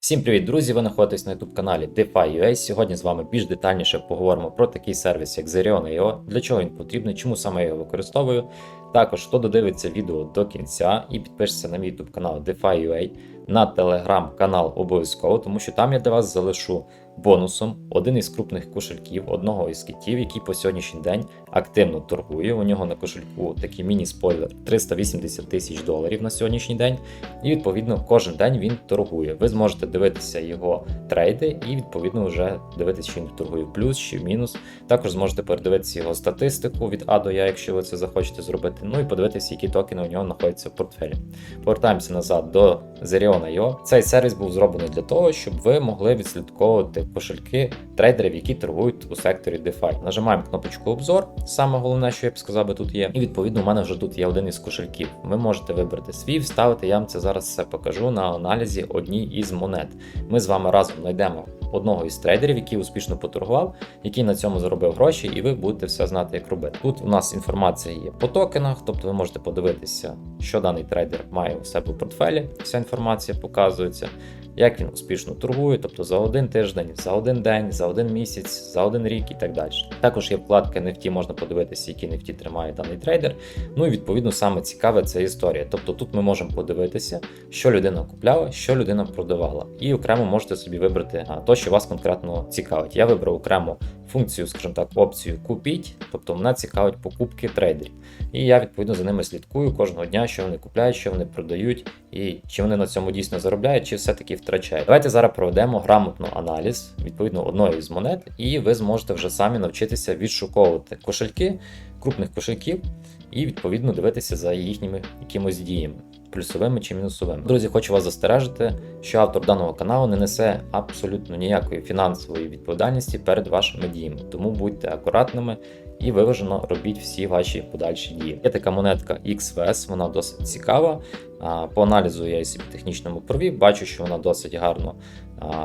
Всім привіт, друзі! Ви знаходитесь на youtube каналі DeFi.ua. Сьогодні з вами більш детальніше поговоримо про такий сервіс, як Zerion.io, для чого він потрібний, чому саме я його використовую. Також хто додивиться відео до кінця і підпишеться на мій youtube канал DeFi.ua, на телеграм-канал обов'язково, тому що там я для вас залишу бонусом один із крупних кошельків, одного із китів, який по сьогоднішній день активно торгує. У нього на кошельку такий міні-спойлер 380 тисяч доларів на сьогоднішній день. І відповідно кожен день він торгує. Ви зможете дивитися його трейди і відповідно вже дивитися, чи він торгує плюс чи мінус. Також зможете передивитися його статистику від А до Я, якщо ви це захочете зробити. Ну і подивитися, які токени у нього знаходяться в портфелі. Повертаємося назад до Zerion.io. Цей сервіс був зроблений для того, щоб ви могли відслідковувати кошельки трейдерів, які торгують у секторі DeFi. Нажимаємо кнопочку обзор. Саме головне, що я б сказав би тут є. І відповідно у мене вже тут є один із кошельків. Ви можете вибрати свій, вставити. Я вам це зараз все покажу на аналізі одній із монет. Ми з вами разом знайдемо одного із трейдерів, який успішно поторгував, який на цьому заробив гроші, і ви будете все знати, як робити. Тут у нас інформація є по токенах, тобто ви можете подивитися, що даний трейдер має у себе в портфелі. Вся інформація показується. Як він успішно торгує, тобто за один тиждень, за один день, за один місяць, за один рік і так далі. Також є вкладка NFT, можна подивитися, які NFT тримає даний трейдер. Ну і відповідно саме цікаве це історія. Тобто тут ми можемо подивитися, що людина купляла, що людина продавала. І окремо можете собі вибрати то, що вас конкретно цікавить. Я вибрав окремо функцію, скажімо так, опцію купіть, тобто мене цікавить покупки трейдерів. І я відповідно за ними слідкую кожного дня, що вони купляють, що вони продають, і чи вони на цьому дійсно заробляють, чи все-таки втрачають. Давайте зараз проведемо грамотно аналіз відповідно одної з монет, і ви зможете вже самі навчитися відшуковувати кошельки крупних кошельків і відповідно дивитися за їхніми якимось діями. Плюсовими чи мінусовими. Друзі, хочу вас застережити, що автор даного каналу не несе абсолютно ніякої фінансової відповідальності перед вашими діями, тому будьте акуратними і виважено робіть всі ваші подальші дії. Є така монетка XVS, вона досить цікава. По аналізу я собі технічному провів, бачу, що вона досить гарно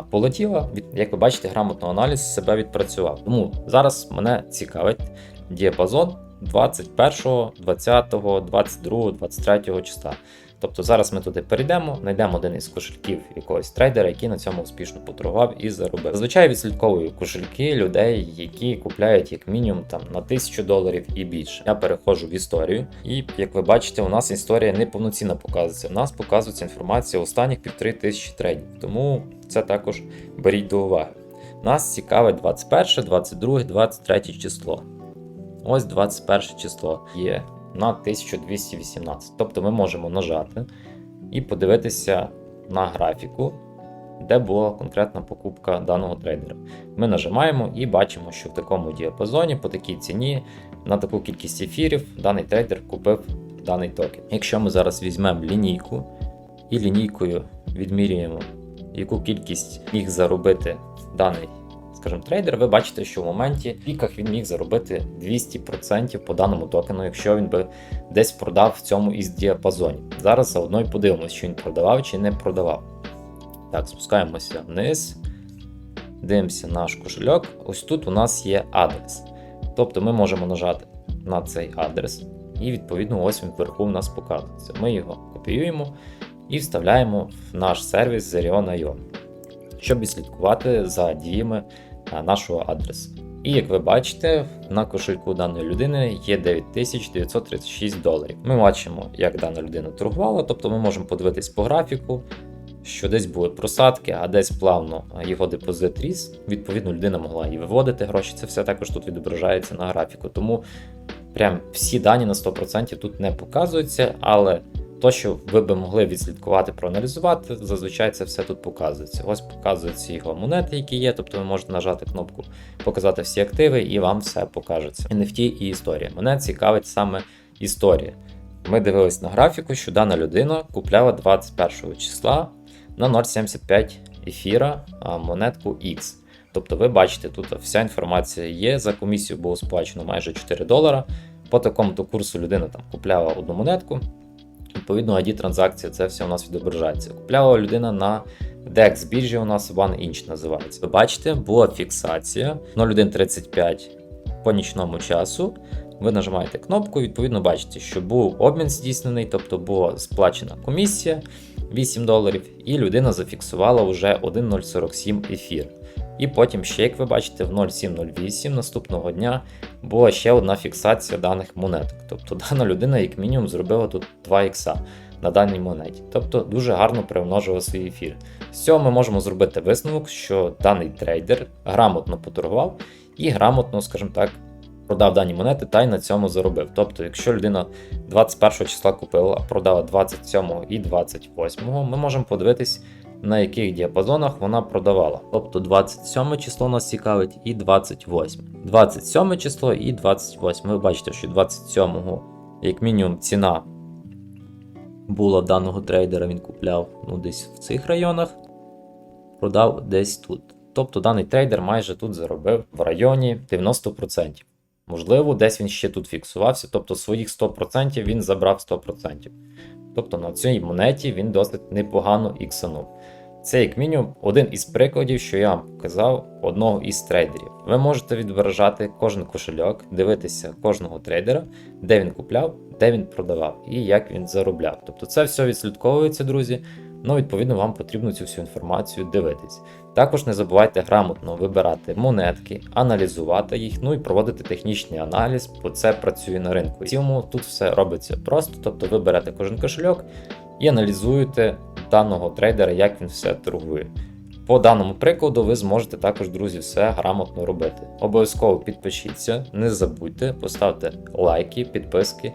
полетіла. Як ви бачите, грамотно аналіз себе відпрацював. Тому зараз мене цікавить діапазон 21, 20, 22, 23 числа. Тобто зараз ми туди перейдемо, знайдемо один із кошельків якогось трейдера, який на цьому успішно поторгував і заробив. Зазвичай відслідковую кошельки людей, які купляють як мінімум там на 1000 доларів і більше. Я переходжу в історію, і як ви бачите, у нас історія не повноцінно показується. У нас показується інформація останніх півтори тисячі трейдів. Тому це також беріть до уваги. Нас цікавить 21, 22, 23 число. Ось 21 число є на 1218. Тобто ми можемо нажати і подивитися на графіку, де була конкретна покупка даного трейдера. Ми нажимаємо і бачимо, що в такому діапазоні, по такій ціні, на таку кількість ефірів, даний трейдер купив даний токен. Якщо ми зараз візьмемо лінійку і лінійкою відмірюємо, яку кількість міг заробити даний скажімо, трейдер, ви бачите, що в моменті в піках він міг заробити 200% по даному токену, якщо він би десь продав в цьому із діапазоні. Зараз заодно й подивимося, що він продавав чи не продавав. Так, спускаємося вниз, дивимося наш кошельок. Ось тут у нас є адрес. Тобто ми можемо нажати на цей адрес, і відповідно ось він вверху у нас показується. Ми його копіюємо і вставляємо в наш сервіс Zerion.io, щоб відслідкувати за діями нашого адресу. І як ви бачите, на кошельку даної людини є 9936 доларів. Ми бачимо, як дана людина торгувала, тобто ми можемо подивитись по графіку, що десь були просадки, а десь плавно його депозит ріс. Відповідно, людина могла і виводити гроші. Це все також тут відображається на графіку. Тому прям всі дані на 100% тут не показуються, але то, що ви би могли відслідкувати, проаналізувати, зазвичай це все тут показується. Ось показуються його монети, які є, тобто ви можете нажати кнопку Показати всі активи, і вам все покажеться. NFT і історія. Мене цікавить саме історія. Ми дивились на графіку, що дана людина купляла 21 числа на 0,75 ефіра монетку X. Тобто, ви бачите, тут вся інформація є. За комісію було сплачено майже 4 долара. По такому-то курсу людина там купляла одну монетку. Відповідно, ID транзакція це все у нас відображається. Купляла людина на DEX біржі, у нас One Inch називається. Ви бачите, була фіксація 0135 по нічному часу. Ви нажимаєте кнопку, відповідно, бачите, що був обмін здійснений, тобто була сплачена комісія. 8 доларів, і людина зафіксувала вже 1,047 ефір. І потім ще, як ви бачите, в 0708 наступного дня була ще одна фіксація даних монеток. Тобто дана людина, як мінімум, зробила тут 2 ікса на даній монеті. Тобто дуже гарно примножила свій ефір. З цього ми можемо зробити висновок, що даний трейдер грамотно поторгував і грамотно, скажімо так, продав дані монети та й на цьому заробив.Тобто, якщо людина 21 числа купила, а продала 27 і 28, ми можемо подивитись, на яких діапазонах вона продавала. Тобто 27 число нас цікавить і 28. 27 число і 28. Ви бачите, що 27 як мінімум ціна була даного трейдера, він купляв ну, десь в цих районах, продав десь тут. Тобто даний трейдер майже тут заробив в районі 90%. Можливо, десь він ще тут фіксувався, тобто своїх 100% він забрав 100%. Тобто на цій монеті він досить непогано іксанув. Це як мінімум один із прикладів, що я вам показав одного із трейдерів. Ви можете відображати кожен кошельок, дивитися кожного трейдера, де він купляв, де він продавав і як він заробляв. Тобто це все відслідковується, друзі. Ну, відповідно, вам потрібно цю всю інформацію дивитись. Також не забувайте грамотно вибирати монетки, аналізувати їх, ну і проводити технічний аналіз, бо це працює на ринку. В цілому тут все робиться просто, тобто ви берете кожен кошельок і аналізуєте даного трейдера, як він все торгує. По даному прикладу ви зможете також, друзі, все грамотно робити. Обов'язково підпишіться, не забудьте, поставте лайки, підписки,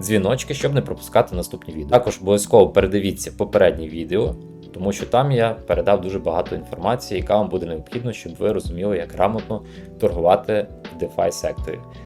дзвіночки, щоб не пропускати наступні відео. Також обов'язково передивіться попередні відео, тому що там я передав дуже багато інформації, яка вам буде необхідна, щоб ви розуміли, як грамотно торгувати в DeFi секторі.